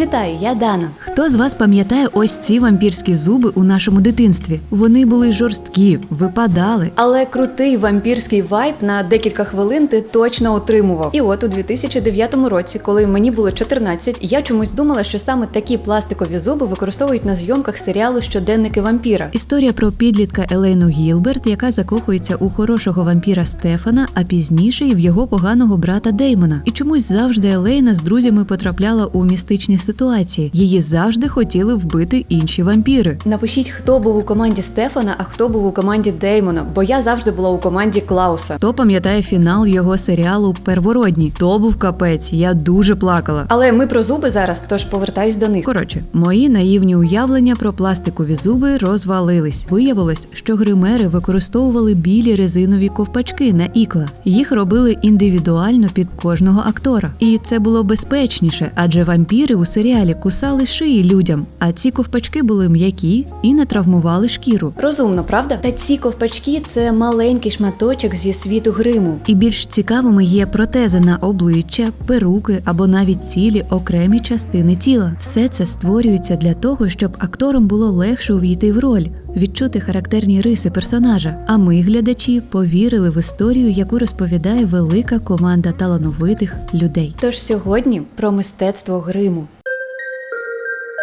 Вітаю, я Дана. Хто з вас пам'ятає ось ці вампірські зуби у нашому дитинстві? Вони були жорсткі, випадали. Але крутий вампірський вайб на декілька хвилин ти точно отримував. І от у 2009 році, коли мені було 14, я чомусь думала, що саме такі пластикові зуби використовують на зйомках серіалу Щоденники вампіра. Історія про підлітка Елейну Гілберт, яка закохується у хорошого вампіра Стефана, а пізніше і в його поганого брата Деймона. І чомусь завжди Елейна з друзями потрапляла у містичні ситуації. Її завжди хотіли вбити інші вампіри. Напишіть, хто був у команді Стефана, а хто був у команді Деймона, бо я завжди була у команді Клауса. Хто пам'ятає фінал його серіалу Первородні? То був капець. Я дуже плакала. Але ми про зуби зараз, тож повертаюсь до них. Коротше, мої наївні уявлення про пластикові зуби розвалились. Виявилось, що гримери використовували білі резинові ковпачки на ікла. Їх робили індивідуально під кожного актора. І це було безпечніше, адже вампіри у серіалі кусали шиї людям, а ці ковпачки були м'які і не травмували шкіру. Розумно, правда? Та ці ковпачки це маленький шматочок зі світу гриму. І більш цікавими є протези на обличчя, перуки або навіть цілі окремі частини тіла. Все це створюється для того, щоб акторам було легше увійти в роль, відчути характерні риси персонажа. А ми, глядачі, повірили в історію, яку розповідає велика команда талановитих людей. Тож сьогодні про мистецтво гриму.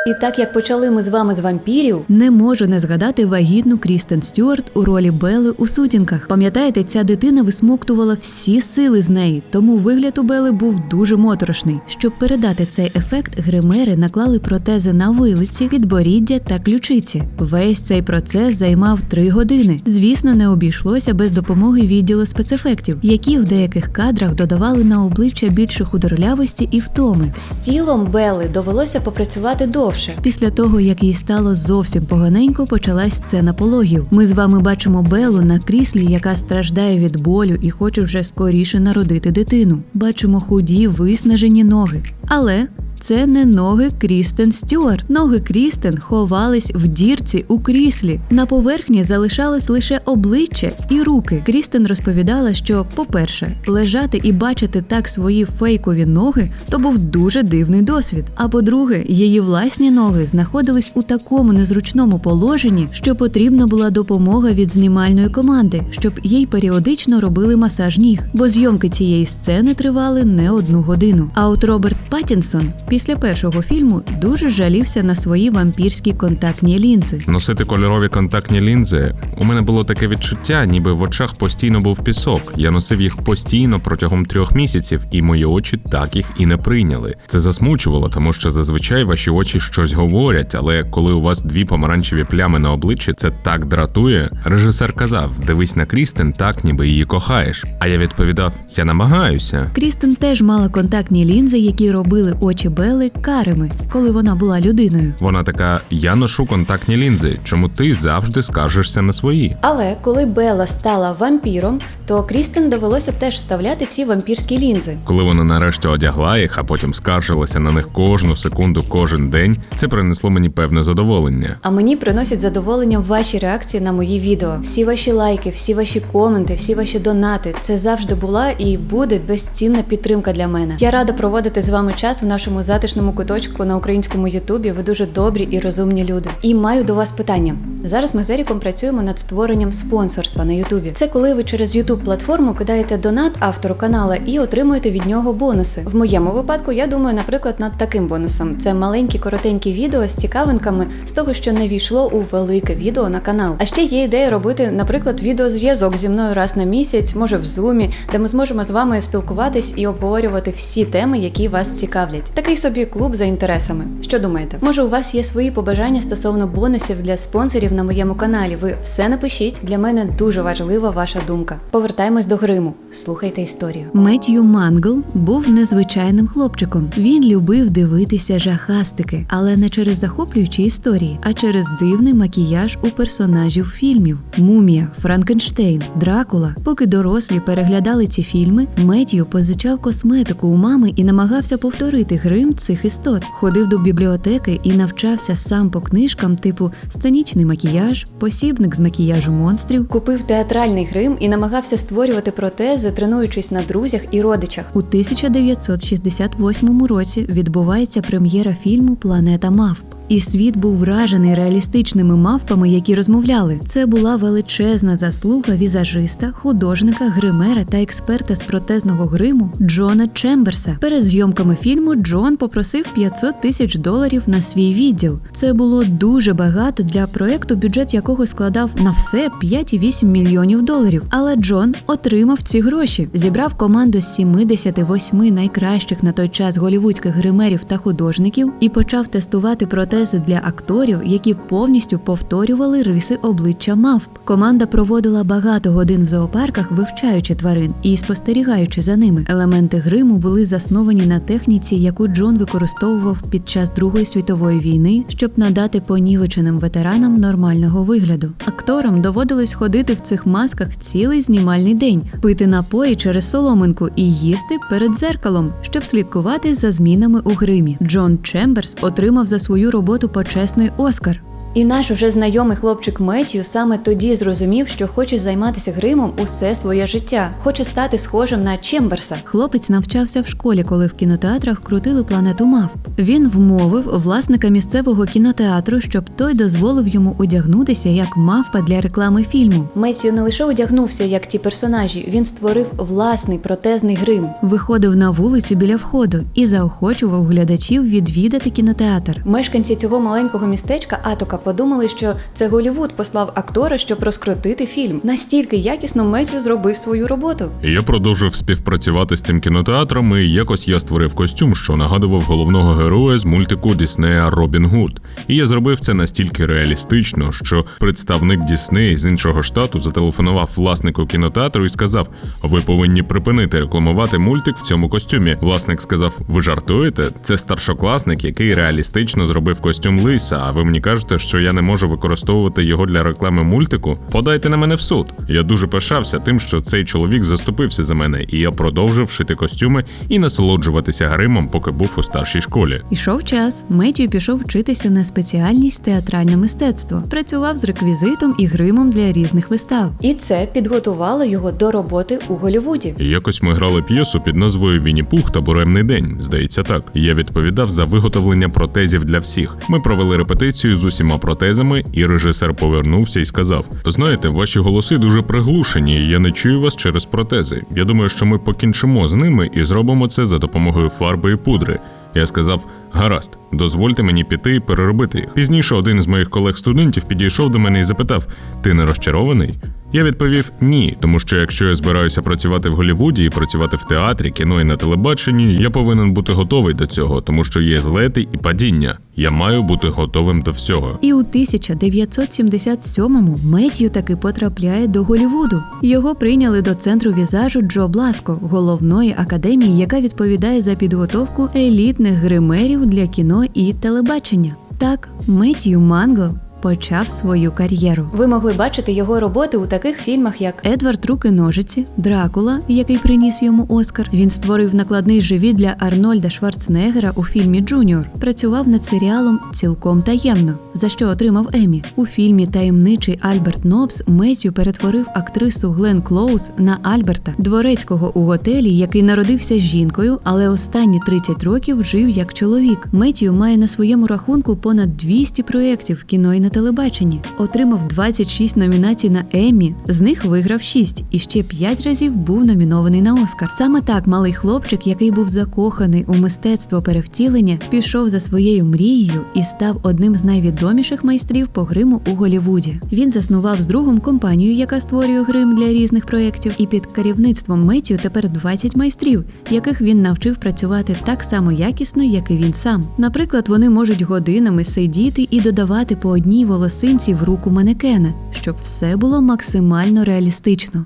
І так як почали ми з вами з вампірів, Не можу не згадати вагітну Крістен Стюарт у ролі Бели у сутінках. Пам'ятаєте, ця дитина висмоктувала всі сили з неї, тому вигляд у Бели був дуже моторошний. Щоб передати цей ефект, гримери наклали протези на вилиці, підборіддя та ключиці. Весь цей процес займав три години. Звісно, не обійшлося без допомоги відділу спецефектів, які в деяких кадрах додавали на обличчя більше худорлявості і втоми. з тілом Бели довелося попрацювати довше. Після того, як їй стало зовсім поганенько, почалась сцена пологів. Ми з вами бачимо Белу на кріслі, яка страждає від болю і хоче вже скоріше народити дитину. Бачимо худі, виснажені ноги. Але це не ноги Крістен Стюарт. Ноги Крістен ховались в дірці у кріслі. На поверхні залишалось лише обличчя і руки. Крістен розповідала, що, по-перше, лежати і бачити так свої фейкові ноги то був дуже дивний досвід. А по-друге, її власні ноги знаходились у такому незручному положенні, що потрібна була допомога від знімальної команди, щоб їй періодично робили масаж ніг, бо зйомки цієї сцени тривали не одну годину. А от Роберт Паттінсон після першого фільму дуже жалівся на свої вампірські контактні лінзи. Носити кольорові контактні лінзи. У мене було таке відчуття, ніби в очах постійно був пісок. Я носив їх постійно протягом трьох місяців, і мої очі так їх і не прийняли. Це засмучувало, тому що зазвичай ваші очі щось говорять, але коли у вас дві помаранчеві плями на обличчі, це так дратує. Режисер казав: дивись на Крістен, так ніби її кохаєш. А я відповідав: я намагаюся. Крістен теж мала контактні лінзи, які робили очі Белли карими, коли вона була людиною. Вона така: я ношу контактні лінзи. Чому ти завжди скаржишся на свої? Але коли Белла стала вампіром, то Крістен довелося теж вставляти ці вампірські лінзи. Коли вона нарешті одягла їх, а потім скаржилася на них кожну секунду, кожен день, це принесло мені певне задоволення. А мені приносять задоволення ваші реакції на мої відео. Всі ваші лайки, всі ваші коменти, всі ваші донати. Це завжди була і буде безцінна підтримка для мене. Я рада проводити з вами час в нашому затишному куточку на українському Ютубі. Ви дуже добрі і розумні люди. І маю до вас питання. Зараз ми з Еріком працюємо над створенням спонсорства на Ютубі. Це коли ви через Ютуб платформу кидаєте донат автору канала і отримуєте від нього бонуси. В моєму випадку я думаю, наприклад, над таким бонусом. Це маленькі коротенькі відео з цікавинками з того, що не війшло у велике відео на канал. А ще є ідея робити, наприклад, відеозв'язок зі мною раз на місяць, може в зумі, де ми зможемо з вами спілкуватись і обговорювати всі теми, які вас цікавлять. Такий собі клуб за інтересами. Що думаєте? Може, у вас є свої побажання стосовно бонусів для спонсорів на моєму каналі? Ви все напишіть. Для мене дуже важлива ваша думка. Повертаємось до гриму. Слухайте історію. Меттью Мангл був незвичайним хлопчиком. Він любив дивитися жахастики, але не через захоплюючі історії, а через дивний макіяж у персонажів фільмів: Мумія, Франкенштейн, Дракула. Поки дорослі переглядали ці фільми, Меттью позичав косметику у мами і намагався повторити грим грим цих істот, ходив до бібліотеки і навчався сам по книжкам типу Станічний макіяж, посібник з макіяжу монстрів. Купив театральний грим і намагався створювати протези, тренуючись на друзях і родичах. У 1968 році відбувається прем'єра фільму Планета мавп. І світ був вражений реалістичними мавпами, які розмовляли. Це була величезна заслуга візажиста, художника, гримера та експерта з протезного гриму Джона Чемберса. Перед зйомками фільму Джон попросив 500 тисяч доларів на свій відділ. Це було дуже багато для проекту, бюджет якого складав на все 5,8 мільйонів доларів. Але Джон отримав ці гроші, зібрав команду з 78 найкращих на той час голівудських гримерів та художників і почав тестувати протези для акторів, які повністю повторювали риси обличчя мавп. Команда проводила багато годин в зоопарках, вивчаючи тварин і спостерігаючи за ними. Елементи гриму були засновані на техніці, яку Джон використовував під час Другої світової війни, щоб надати понівеченим ветеранам нормального вигляду. Акторам доводилось ходити в цих масках цілий знімальний день, пити напої через соломинку і їсти перед дзеркалом, щоб слідкувати за змінами у гримі. Джон Чемберс отримав за свою роботу почесний Оскар. І наш уже знайомий хлопчик Меттью саме тоді зрозумів, що хоче займатися гримом усе своє життя, хоче стати схожим на Чемберса. Хлопець навчався в школі, коли в кінотеатрах крутили планету мавп. Він вмовив власника місцевого кінотеатру, щоб той дозволив йому одягнутися як мавпа для реклами фільму. Меттью не лише одягнувся як ті персонажі, він створив власний протезний грим. Виходив на вулицю біля входу і заохочував глядачів відвідати кінотеатр. Мешканці цього маленького містечка Атока подумали, що це Голівуд послав актора, щоб розкрутити фільм. Настільки якісно Меттью зробив свою роботу. Я продовжив співпрацювати з цим кінотеатром, і якось я створив костюм, що нагадував головного героя з мультику Діснея Робін Гуд. І я зробив це настільки реалістично, що представник Діснея з іншого штату зателефонував власнику кінотеатру і сказав: Ви повинні припинити рекламувати мультик в цьому костюмі. Власник сказав: Ви жартуєте? Це старшокласник, який реалістично зробив костюм лиса. А ви мені кажете, що я не можу використовувати його для реклами мультику? Подайте на мене в суд. Я дуже пишався тим, що цей чоловік заступився за мене, і я продовжив шити костюми і насолоджуватися гримом, поки був у старшій школі. Ішов час. Меттью пішов вчитися на спеціальність театральне мистецтво. Працював з реквізитом і гримом для різних вистав. І це підготувало його до роботи у Голівуді. Якось ми грали п'єсу під назвою Вінні Пух та Буремний день. Здається, так. Я відповідав за виготовлення протезів для всіх. Ми провели репетицію з усіма протезами, і режисер повернувся і сказав: Знаєте, ваші голоси дуже приглушені, і я не чую вас через протези. Я думаю, що ми покінчимо з ними і зробимо це за допомогою фарби і пудри. Я сказав: гаразд, дозвольте мені піти і переробити їх. Пізніше один з моїх колег-студентів підійшов до мене і запитав: Ти не розчарований? Я відповів ні, тому що якщо я збираюся працювати в Голлівуді і працювати в театрі, кіно і на телебаченні, я повинен бути готовий до цього, тому що є злети і падіння. Я маю бути готовим до всього. І у 1977-му Меттью таки потрапляє до Голлівуду. Його прийняли до центру візажу Джо Бласко, головної академії, яка відповідає за підготовку елітних гримерів для кіно і телебачення. Так, Меттью Мангл почав свою кар'єру. Ви могли бачити його роботи у таких фільмах, як Едвард Руки ножиці, Дракула, який приніс йому Оскар. Він створив накладний живіт для Арнольда Шварценеггера у фільмі Джуніор. Працював над серіалом цілком таємно, за що отримав Емі. У фільмі Таємничий Альберт Нобс Меттью перетворив актрису Глен Клоуз на Альберта, дворецького у готелі, який народився жінкою, але останні 30 років жив як чоловік. Меттью має на своєму рахунку понад 200 проєктів в кіно і на телебаченні. Отримав 26 номінацій на Еммі, з них виграв 6 і ще 5 разів був номінований на Оскар. Саме так малий хлопчик, який був закоханий у мистецтво перевтілення, пішов за своєю мрією і став одним з найвідоміших майстрів по гриму у Голлівуді. Він заснував з другом компанію, яка створює грим для різних проєктів, і під керівництвом Меттю тепер 20 майстрів, яких він навчив працювати так само якісно, як і він сам. Наприклад, вони можуть годинами сидіти і додавати по одній волосинці в руку манекена, щоб все було максимально реалістично.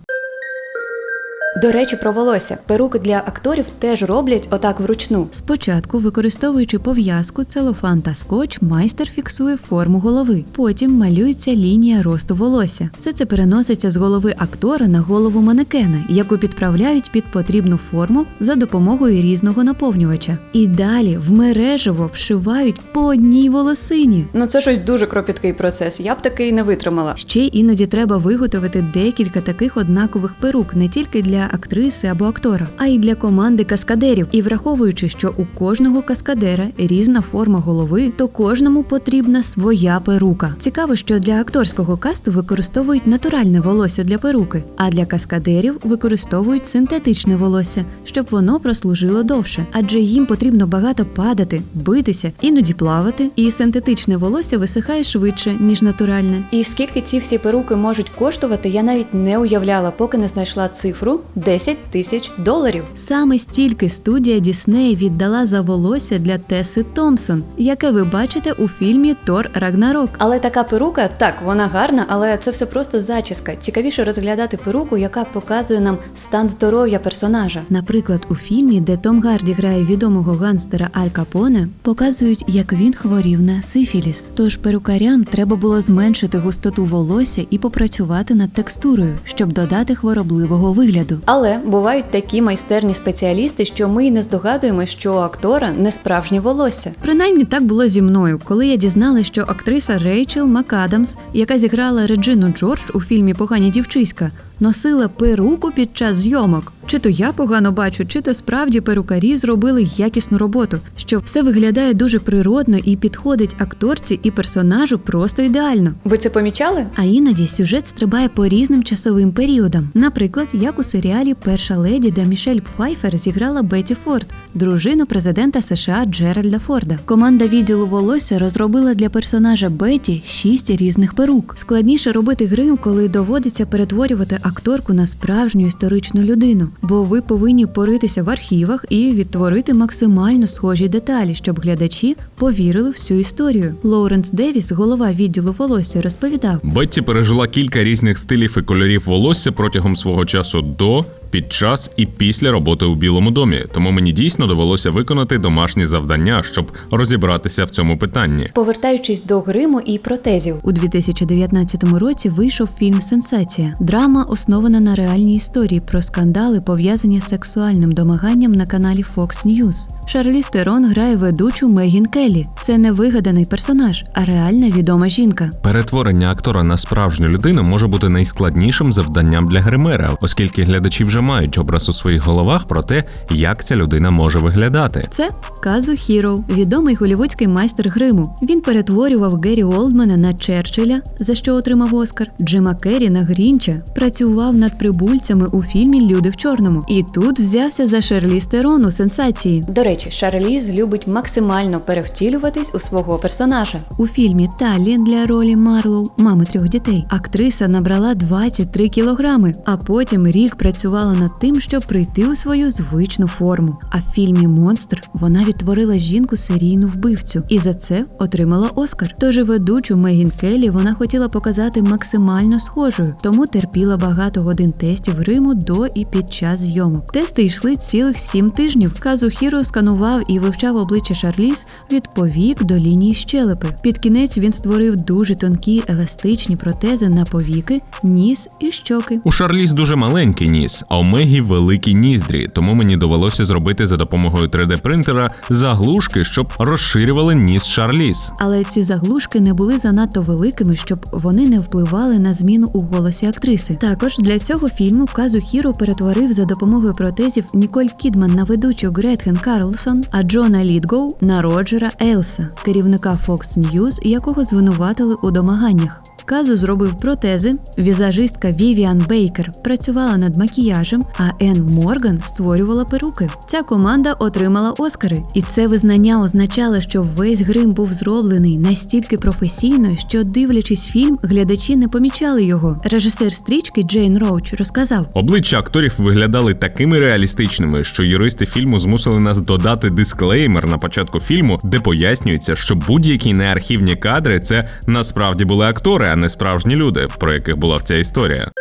До речі, про волосся. Перуки для акторів теж роблять отак вручну. Спочатку, використовуючи пов'язку, целофан та скотч, майстер фіксує форму голови. Потім малюється лінія росту волосся. Все це переноситься з голови актора на голову манекена, яку підправляють під потрібну форму за допомогою різного наповнювача. І далі в мережево вшивають по одній волосині. Ну це щось дуже кропіткий процес. Я б такий не витримала. Ще іноді треба виготовити декілька таких однакових перук не тільки для актриси або актора, а й для команди каскадерів. І враховуючи, що у кожного каскадера різна форма голови, то кожному потрібна своя перука. Цікаво, що для акторського касту використовують натуральне волосся для перуки, а для каскадерів використовують синтетичне волосся, щоб воно прослужило довше, адже їм потрібно багато падати, битися, іноді плавати, і синтетичне волосся висихає швидше ніж натуральне. І скільки ці всі перуки можуть коштувати, я навіть не уявляла, поки не знайшла цифру 10 тисяч доларів. Саме стільки студія Дісней віддала за волосся для Теси Томпсон, яке ви бачите у фільмі Тор Рагнарок. Але така перука, так, вона гарна, але це все просто зачіска. Цікавіше розглядати перуку, яка показує нам стан здоров'я персонажа. Наприклад, у фільмі, де Том Гарді грає відомого ганстера Аль Капоне, показують, як він хворів на сифіліс. Тож перукарям треба було зменшити густоту волосся і попрацювати над текстурою, щоб додати хворобливого вигляду. Але бувають такі майстерні спеціалісти, що ми й не здогадуємо, що у актора не справжнє волосся. Принаймні так було зі мною, коли я дізналася, що актриса Рейчел МакАдамс, яка зіграла Реджину Джордж у фільмі Погані дівчиська, носила перуку під час зйомок. Чи то я погано бачу, чи то справді перукарі зробили якісну роботу, що все виглядає дуже природно і підходить акторці і персонажу просто ідеально. Ви це помічали? А іноді сюжет стрибає по різним часовим періодам. Наприклад, як у серіалі Перша леді, де Мішель Пфайфер зіграла Бетті Форд, дружину президента США Джеральда Форда. Команда відділу волосся розробила для персонажа Бетті шість різних перук. Складніше робити грим, коли доводиться перетворювати акторку на справжню історичну людину, бо ви повинні поритися в архівах і відтворити максимально схожі деталі, щоб глядачі повірили всю історію. Лоуренс Девіс, голова відділу волосся, розповідав. Бетті пережила кілька різних стилів і кольорів волосся протягом свого часу до, під час і після роботи у Білому домі. Тому мені дійсно довелося виконати домашні завдання, щоб розібратися в цьому питанні. Повертаючись до гриму і протезів. У 2019 році вийшов фільм Сенсація. Драма основана на реальній історії про скандали, пов'язані з сексуальним домаганням на каналі Fox News. Шарлі Стерон грає ведучу Мегін Келлі. Це не вигаданий персонаж, а реальна відома жінка. Перетворення актора на справжню людину може бути найскладнішим завданням для гримера, оскільки глядачі вже мають образ у своїх головах про те, як ця людина може виглядати. Це Казу Хіроу, відомий голівудський майстер гриму. Він перетворював Геррі Олдмана на Черчилля, за що отримав Оскар, Джима Керрі на Грінча, працював над прибульцями у фільмі Люди в чорному. І тут взявся за Шерлі Стерон у сенсації. До речі, Шарліз любить максимально перевтілюватись у свого персонажа. У фільмі Таллі для ролі Марлоу, мами трьох дітей, актриса набрала 23 кілограми, а потім рік працювала над тим, щоб прийти у свою звичну форму. А в фільмі Монстр вона відтворила жінку серійну вбивцю і за це отримала Оскар. Тож ведучу Мегін Келлі вона хотіла показати максимально схожою, тому терпіла багато годин тестів гриму до і під час зйомок. Тести йшли цілих сім тижнів. Казухіро сканував і вивчав обличчя Шарліз від повік до лінії щелепи. Під кінець він створив дуже тонкі еластичні протези на повіки, ніс і щоки. У Шарліз дуже маленький ніс, а у Мегі великі ніздрі, тому мені довелося зробити за допомогою 3D-принтера заглушки, щоб розширювали ніс Шарліз. Але ці заглушки не були занадто великими, щоб вони не впливали на зміну у голосі актриси. Також для цього фільму Казу Хіро перетворив за допомогою протезів Ніколь Кідман на ведучу Гретхен Карлсон, а Джона Лідгоу на Роджера Ейлса, керівника Fox News, якого звинуватили у домаганнях. Казу зробив протези. Візажистка Вівіан Бейкер працювала над макіяжем, а Енн Морган створювала перуки. Ця команда отримала Оскари, і це визнання означало, що весь грим був зроблений настільки професійно, що, дивлячись фільм, глядачі не помічали його. Режисер стрічки Джейн Роуч розказав: Обличчя акторів виглядали такими реалістичними, що юристи фільму змусили нас додати дисклеймер на початку фільму, де пояснюється, що будь-які неархівні кадри це насправді були актори, а не справжні люди, про яких була ця історія.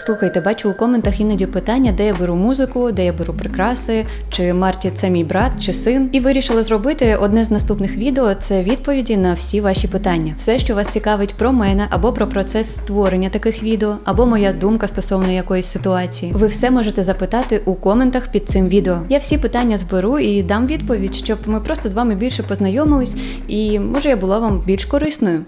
Слухайте, бачу у коментах іноді питання, де я беру музику, де я беру прикраси, чи Марті це мій брат чи син. І вирішила зробити одне з наступних відео це відповіді на всі ваші питання. Все, що вас цікавить про мене або про процес створення таких відео, або моя думка стосовно якоїсь ситуації. Ви все можете запитати у коментах під цим відео. Я всі питання зберу і дам відповідь, щоб ми просто з вами більше познайомились, і може я була вам більш корисною.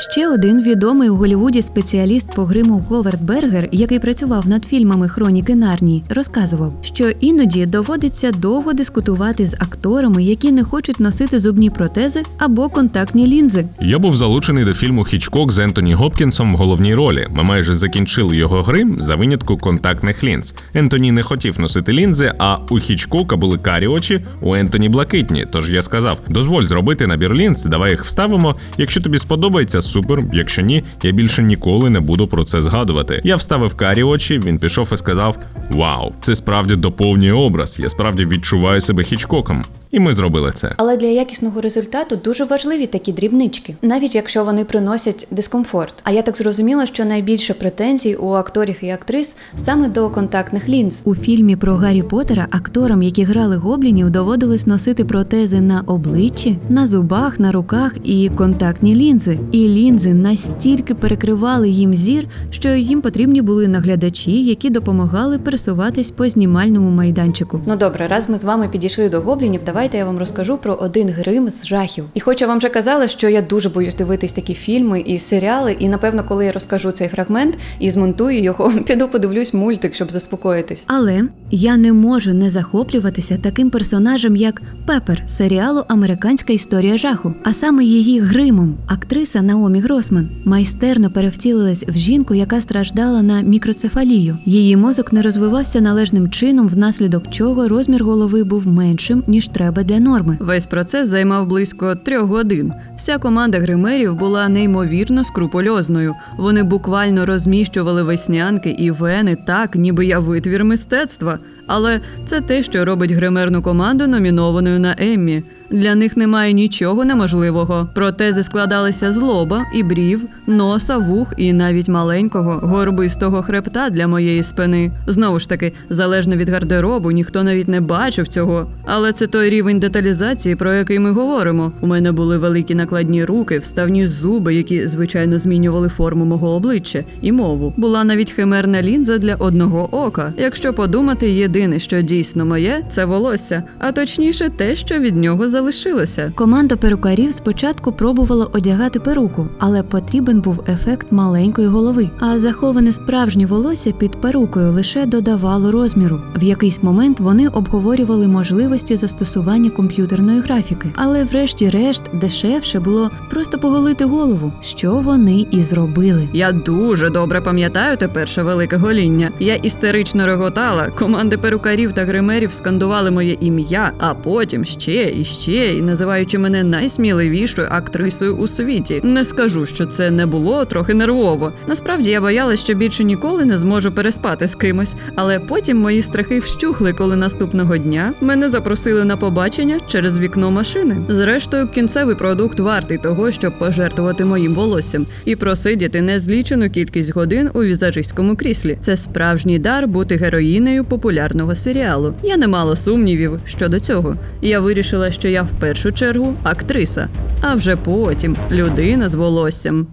Ще один відомий у Голлівуді спеціаліст по гриму Говард Бергер, який працював над фільмами Хроніки Нарнії, розказував, що іноді доводиться довго дискутувати з акторами, які не хочуть носити зубні протези або контактні лінзи. Я був залучений до фільму Хічкок з Ентоні Гопкінсом в головній ролі. Ми майже закінчили його грим за винятку контактних лінз. Ентоні не хотів носити лінзи, а у Хічкока були карі очі, у Ентоні блакитні. Тож я сказав: дозволь зробити набір лінз, давай їх вставимо. Якщо тобі сподобається, супер. Якщо ні, я більше ніколи не буду про це згадувати. Я вставив карі очі, він пішов і сказав: Вау, це справді доповнює образ. Я справді відчуваю себе Хічкоком. І ми зробили це. Але для якісного результату дуже важливі такі дрібнички, навіть якщо вони приносять дискомфорт. А я так зрозуміла, що найбільше претензій у акторів і актрис саме до контактних лінз. У фільмі про Гаррі Поттера акторам, які грали гоблінів, доводилось носити протези на обличчі, на зубах, на руках і контактні лінзи. І лінзи настільки перекривали їм зір, що їм потрібні були наглядачі, які допомагали пересуватись по знімальному майданчику. Ну добре, раз ми з вами підійшли до гоблінів, давайте я вам розкажу про один грим з жахів. І хоч я вам вже казала, що я дуже боюсь дивитись такі фільми і серіали, і напевно, коли я розкажу цей фрагмент і змонтую його, піду подивлюсь мультик, щоб заспокоїтись. Але я не можу не захоплюватися таким персонажем, як Пепер серіалу Американська історія жаху, а саме її гримом. Актриса Наомі Гросман майстерно перевтілилась в жінку, яка страждала на мікроцефалію. Її мозок не розвивався належним чином, внаслідок чого розмір голови був меншим ніж треба для норми. Весь процес займав близько трьох годин. Вся команда гримерів була неймовірно скрупульозною. Вони буквально розміщували веснянки і вени так, ніби я витвір мистецтва. Але це те, що робить гримерну команду номінованою на Еммі. Для них немає нічого неможливого. Протези складалися з лоба і брів, носа, вух і навіть маленького горбистого хребта для моєї спини. Знову ж таки, залежно від гардеробу, ніхто навіть не бачив цього. Але це той рівень деталізації, про який ми говоримо. У мене були великі накладні руки, вставні зуби, які звичайно змінювали форму мого обличчя і мову. Була навіть химерна лінза для одного ока. Якщо подумати, єдине, що дійсно моє, це волосся, а точніше, те, що від нього залишилося. Команда перукарів спочатку пробувала одягати перуку, але потрібен був ефект маленької голови. А заховане справжнє волосся під перукою лише додавало розміру. В якийсь момент вони обговорювали можливості застосування комп'ютерної графіки, але врешті-решт дешевше було просто поголити голову, що вони і зробили. Я дуже добре пам'ятаю те перше велике гоління. Я істерично реготала. Команди перукарів та гримерів скандували моє ім'я, а потім ще і ще, і називаючи мене найсміливішою актрисою у світі. Не скажу, що це не було трохи нервово. Насправді я боялась, що більше ніколи не зможу переспати з кимось, але потім мої страхи вщухли, коли наступного дня мене запросили на побачення через вікно машини. Зрештою, кінцевий продукт вартий того, щоб пожертвувати моїм волоссям і просидіти незлічену кількість годин у візажистському кріслі. Це справжній дар бути героїнею популярного серіалу. Я не мала сумнівів щодо цього. Я вирішила, що я в першу чергу актриса, а вже потім людина з волоссям.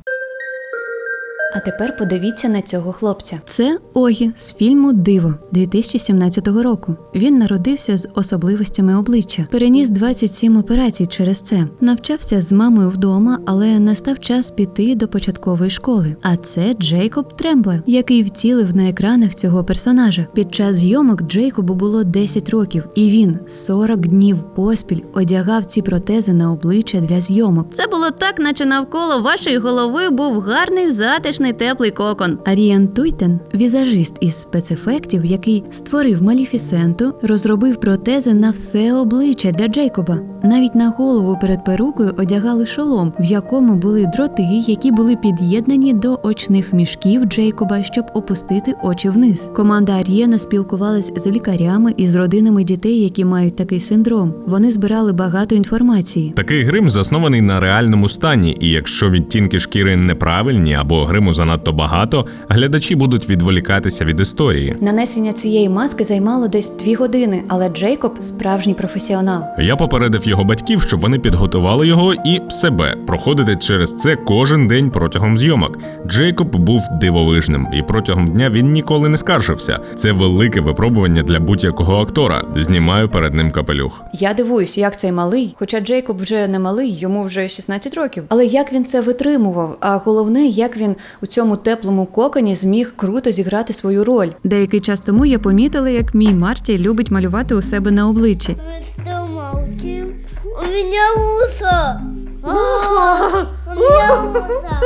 А тепер подивіться на цього хлопця. Це Огі з фільму Диво 2017 року. Він народився з особливостями обличчя, переніс 27 операцій через це, навчався з мамою вдома, але настав час піти до початкової школи. А це Джейкоб Трембле, який втілив на екранах цього персонажа. Під час зйомок Джейкобу було 10 років, і він 40 днів поспіль одягав ці протези на обличчя для зйомок. Це було так, наче навколо вашої голови був гарний затишний теплий кокон. Аріан Туйтен, візажист із спецефектів, який створив Маліфісенту, розробив протези на все обличчя для Джейкоба. Навіть на голову перед перукою одягали шолом, в якому були дроти, які були під'єднані до очних мішків Джейкоба, щоб опустити очі вниз. Команда Арієна спілкувалась з лікарями і з родинами дітей, які мають такий синдром. Вони збирали багато інформації. Такий грим заснований на реальному стані, і якщо відтінки шкіри неправильні або гриму занадто багато, глядачі будуть відволікатися від історії. Нанесення цієї маски займало десь дві години, але Джейкоб справжній професіонал. Я попередив його батьків, щоб вони підготували його і себе проходити через це кожен день протягом зйомок. Джейкоб був дивовижним, і протягом дня він ніколи не скаржився. Це велике випробування для будь-якого актора. Знімаю перед ним капелюх. Я дивуюсь, як цей малий, хоча Джейкоб вже не малий, йому вже 16 років. Але як він це витримував? А головне, як він у цьому теплому коконі зміг круто зіграти свою роль. Деякий час тому я помітила, як мій Марті любить малювати у себе на обличчі. У мене. Ухо. У мене ухо.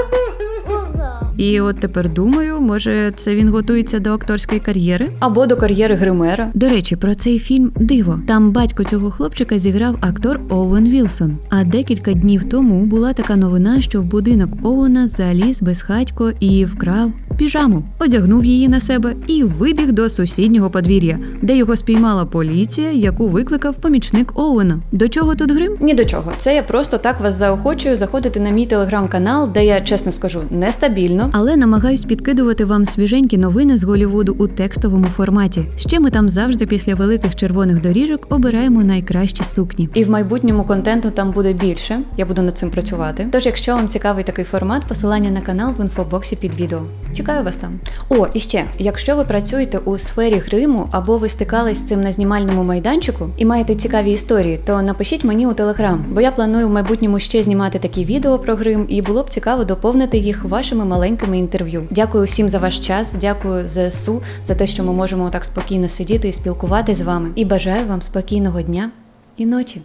І от тепер думаю, може, це він готується до акторської кар'єри. Або до кар'єри гримера. До речі, про цей фільм диво. Там батько цього хлопчика зіграв актор Оуен Вілсон. А декілька днів тому була така новина, що в будинок Оуена заліз безхатько і вкрав піжаму, одягнув її на себе і вибіг до сусіднього подвір'я, де його спіймала поліція, яку викликав помічник Оуена. До чого тут грим? Ні до чого. Це я просто так вас заохочую заходити на мій телеграм-канал, де я чесно скажу нестабільно. Але намагаюсь підкидувати вам свіженькі новини з Голівуду у текстовому форматі. Ще ми там завжди після великих червоних доріжок обираємо найкращі сукні. І в майбутньому контенту там буде більше. Я буду над цим працювати. Тож, якщо вам цікавий такий формат, посилання на канал в інфобоксі під відео. Чекаю вас там. О, і ще, якщо ви працюєте у сфері гриму або ви стикались з цим на знімальному майданчику і маєте цікаві історії, то напишіть мені у телеграм, бо я планую в майбутньому ще знімати такі відео про грим, і було б цікаво доповнити їх вашими маленькими інтерв'ю. Дякую всім за ваш час, дякую ЗСУ за те, що ми можемо так спокійно сидіти і спілкувати з вами. І бажаю вам спокійного дня і ночі.